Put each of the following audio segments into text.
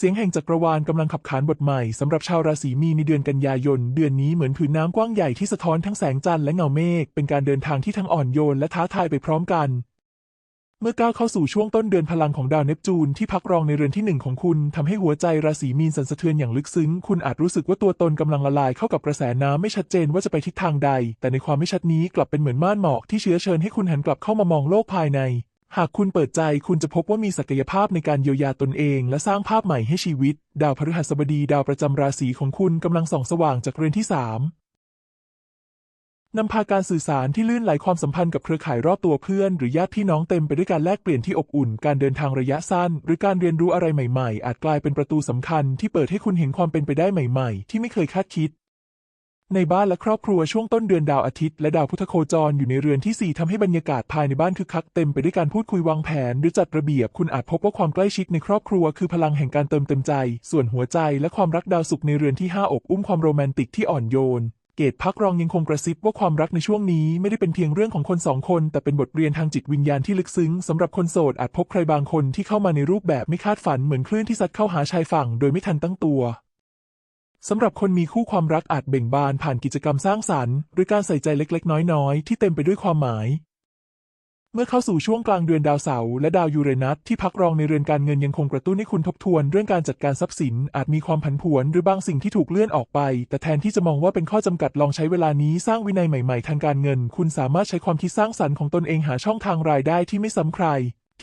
เสียงแห่งจักรวาลกำลังขับขานบทใหม่สำหรับชาวราศีมีนในเดือนกันยายน เดือนนี้เหมือนผืนน้ำกว้างใหญ่ที่สะท้อนทั้งแสงจันทร์และเงาเมฆเป็นการเดินทางที่ทั้งอ่อนโยนและท้าทายไปพร้อมกัน เมื่อก้าวเข้าสู่ช่วงต้นเดือนพลังของดาวเนปจูนที่พักรองในเรือนที่หนึ่งของคุณทำให้หัวใจราศีมีนสั่นสะเทือนอย่างลึกซึ้ง คุณอาจรู้สึกว่าตัวตนกำลังละลายเข้ากับกระแสน้ำไม่ชัดเจนว่าจะไปทิศทางใด แต่ในความไม่ชัดนี้กลับเป็นเหมือนม่านหมอกที่เชื้อเชิญให้คุณหันกลับเข้ามามองโลกภายใน หากคุณเปิดใจคุณจะพบว่ามีศักยภาพในการเยียวยาตนเอง และสร้างภาพใหม่ให้ชีวิต ดาวพฤหัสบดีดาวประจำราศีของคุณกำลังส่องสว่างจากเรือนที่สามนำพาการสื่อสารที่ลื่นไหลความสัมพันธ์กับเครือข่ายรอบตัวเพื่อน หรือญาติพี่น้องเต็มไปด้วยการแลกเปลี่ยนที่อบอุ่น การเดินทางระยะสั้น หรือการเรียนรู้อะไรใหม่ ๆ อาจกลายเป็นประตูสำคัญที่เปิดให้คุณเห็นความเป็นไปได้ใหม่ ๆ ที่ไม่เคยคาดคิด ในบ้านและครอบครัวช่วงต้นเดือนดาวอาทิตย์และดาวพุธโคจรอยู่ในเรือนที่ 4ทำให้บรรยากาศภายในบ้านคึกคักเต็มไปด้วยการพูดคุยวางแผน หรือจัดระเบียบ คุณอาจพบว่าความใกล้ชิดในครอบครัวคือพลังแห่งการเติมเต็มใจ ส่วนหัวใจและความรักดาวสุขในเรือนที่ 5 อบอุ้มความโรแมนติกที่อ่อนโยน เกตพักรองยังคงกระซิบว่าความรักในช่วงนี้ไม่ได้เป็นเพียงเรื่องของคนสองคน แต่เป็นบทเรียนทางจิตวิญญาณที่ลึกซึ้งสำหรับคนโสดอาจพบใครบางคนที่เข้ามาในรูปแบบไม่คาดฝันเหมือนคลื่นที่ซัดเข้าหาชายฝั่ง โดยไม่ทันตั้งตัว สำหรับคนมีคู่ความรักอาจเบ่งบานผ่านกิจกรรมสร้างสรรค์หรือการใส่ใจเล็กๆ น้อยๆ ที่เต็มไปด้วยความหมาย เมื่อเข้าสู่ช่วงกลางเดือนดาวเสาร์และดาวยูเรนัสที่พักรองในเรือนการเงินยังคงกระตุ้นให้คุณทบทวนเรื่องการจัดการทรัพย์สินอาจมีความผันผวนหรือบางสิ่งที่ถูกเลื่อนออกไป แต่แทนที่จะมองว่าเป็นข้อจำกัดลองใช้เวลานี้สร้างวินัยใหม่ๆ ทางการเงิน คุณสามารถใช้ความคิดสร้างสรรค์ของตนเองหาช่องทางรายได้ที่ไม่ซ้ำใคร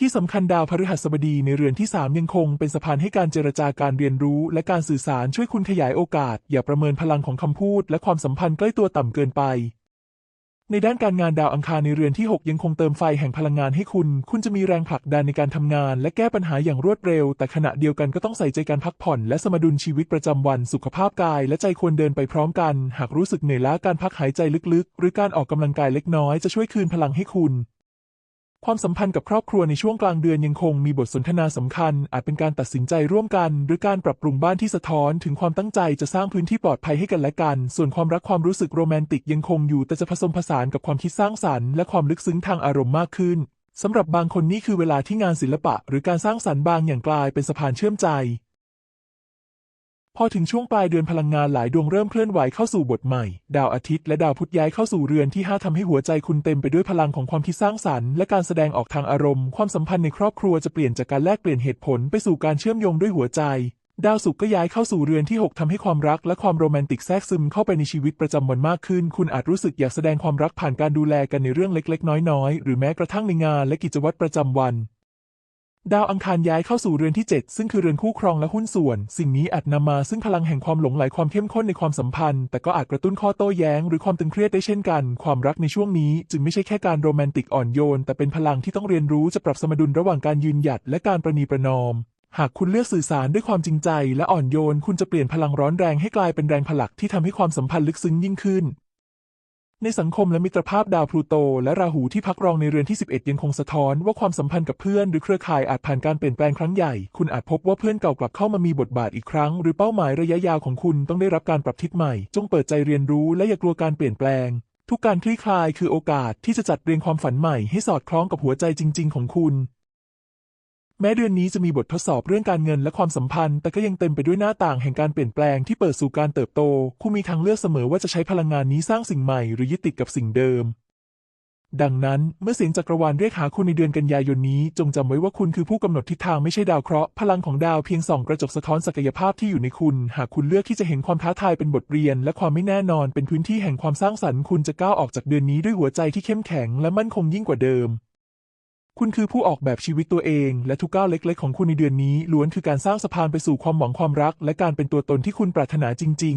ที่สำคัญดาวพฤหัสบดีในเรือนที่ 3 ยังคงเป็นสะพานให้การเจรจาการเรียนรู้ และการสื่อสารช่วยคุณขยายโอกาส อย่าประเมินพลังของคำพูด และความสัมพันธ์ใกล้ตัวต่ำเกินไป ในด้านการงานดาวอังคารในเรือนที่ 6 ยังคงเติมไฟแห่งพลังงานให้คุณ คุณจะมีแรงผลักดันในการทำงาน และแก้ปัญหาอย่างรวดเร็ว แต่ขณะเดียวกันก็ต้องใส่ใจการพักผ่อน และสมดุลชีวิตประจำวันสุขภาพกาย และใจควรเดินไปพร้อมกัน หากรู้สึกเหนื่อยล้าการพักหายใจลึกๆ หรือการออกกำลังกายเล็กน้อยจะช่วยคืนพลังให้คุณ ความสัมพันธ์กับครอบครัวในช่วงกลางเดือนยังคงมีบทสนทนาสำคัญ อาจเป็นการตัดสินใจร่วมกัน หรือการปรับปรุงบ้านที่สะท้อนถึงความตั้งใจจะสร้างพื้นที่ปลอดภัยให้กันและกัน ส่วนความรักความรู้สึกโรแมนติกยังคงอยู่แต่จะผสมผสานกับความคิดสร้างสรรค์และความลึกซึ้งทางอารมณ์มากขึ้นสำหรับบางคนนี่คือเวลาที่งานศิลปะ หรือการสร้างสรรค์บางอย่างกลายเป็นสะพานเชื่อมใจ พอถึงช่วงปลายเดือนพลังงานหลายดวงเริ่มเคลื่อนไหวเข้าสู่บทใหม่ ดาวอาทิตย์และดาวพุธย้ายเข้าสู่เรือนที่ 5ทำให้หัวใจคุณเต็มไปด้วยพลังของความคิดสร้างสรรค์และการแสดงออกทางอารมณ์ ความสัมพันธ์ในครอบครัวจะเปลี่ยนจากการแลกเปลี่ยนเหตุผลไปสู่การเชื่อมโยงด้วยหัวใจ ดาวศุกร์ก็ย้ายเข้าสู่เรือนที่ 6ทำให้ความรักและความโรแมนติกแทรกซึมเข้าไปในชีวิตประจำวันมากขึ้น คุณอาจรู้สึกอยากแสดงความรักผ่านการดูแลกันในเรื่องเล็ก ๆ น้อยๆหรือแม้กระทั่งในงานและกิจวัตรประจำวัน ดาวอังคารย้ายเข้าสู่เรือนที่ 7 ซึ่งคือเรือนคู่ครองและหุ้นส่วน สิ่งนี้อาจนำมาซึ่งพลังแห่งความหลงไหลความเข้มข้นในความสัมพันธ์ แต่ก็อาจกระตุ้นข้อโต้แย้ง หรือความตึงเครียดได้เช่นกัน ความรักในช่วงนี้ จึงไม่ใช่แค่การโรแมนติกอ่อนโยน แต่เป็นพลังที่ต้องเรียนรู้จะปรับสมดุลระหว่างการยืนหยัดและการประนีประนอม หากคุณเลือกสื่อสารด้วยความจริงใจ และอ่อนโยน คุณจะเปลี่ยนพลังร้อนแรงให้กลายเป็นแรงผลักที่ทำให้ความสัมพันธ์ลึกซึ้งยิ่งขึ้น ในสังคมและมิตรภาพดาวพลูโต และราหูที่พักรองในเรือนที่ 11 ยังคงสะท้อนว่าความสัมพันธ์กับเพื่อนหรือเครือข่ายอาจผ่านการเปลี่ยนแปลงครั้งใหญ่ คุณอาจพบว่าเพื่อนเก่ากลับเข้ามามีบทบาทอีกครั้ง หรือเป้าหมายระยะยาวของคุณต้องได้รับการปรับทิศใหม่ จงเปิดใจเรียนรู้และอย่ากลัวการเปลี่ยนแปลง ทุกการคลี่คลายคือโอกาสที่จะจัดเรียงความฝันใหม่ให้สอดคล้องกับหัวใจจริง ๆ ของคุณ แม้เดือนนี้จะมีบททดสอบเรื่องการเงินและความสัมพันธ์ แต่ก็ยังเต็มไปด้วยหน้าต่างแห่งการเปลี่ยนแปลงที่เปิดสู่การเติบโต คุณมีทางเลือกเสมอว่าจะใช้พลังงานนี้สร้างสิ่งใหม่หรือยึดติดกับสิ่งเดิม ดังนั้นเมื่อเสียงจักรวาลเรียกหาคุณในเดือนกันยายนนี้ จงจำไว้ว่าคุณคือผู้กำหนดทิศทางไม่ใช่ดาวเคราะห์ พลังของดาวเพียงส่องกระจกสะท้อนศักยภาพที่อยู่ในคุณ หากคุณเลือกที่จะเห็นความท้าทายเป็นบทเรียน และความไม่แน่นอนเป็นพื้นที่แห่งความสร้างสรรค์ คุณจะก้าวออกจากเดือนนี้ด้วยหัวใจที่เข้มแข็ง และมั่นคงยิ่งกว่าเดิม คุณคือผู้ออกแบบชีวิตตัวเอง และทุกก้าวเล็ก ๆ ของคุณในเดือนนี้ล้วนคือการสร้างสะพานไปสู่ความหวังความรัก และการเป็นตัวตนที่คุณปรารถนาจริง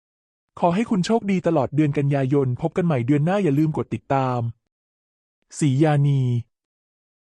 ๆ ขอให้คุณโชคดีตลอดเดือนกันยายน พบกันใหม่เดือนหน้าอย่าลืมกดติดตามสียานี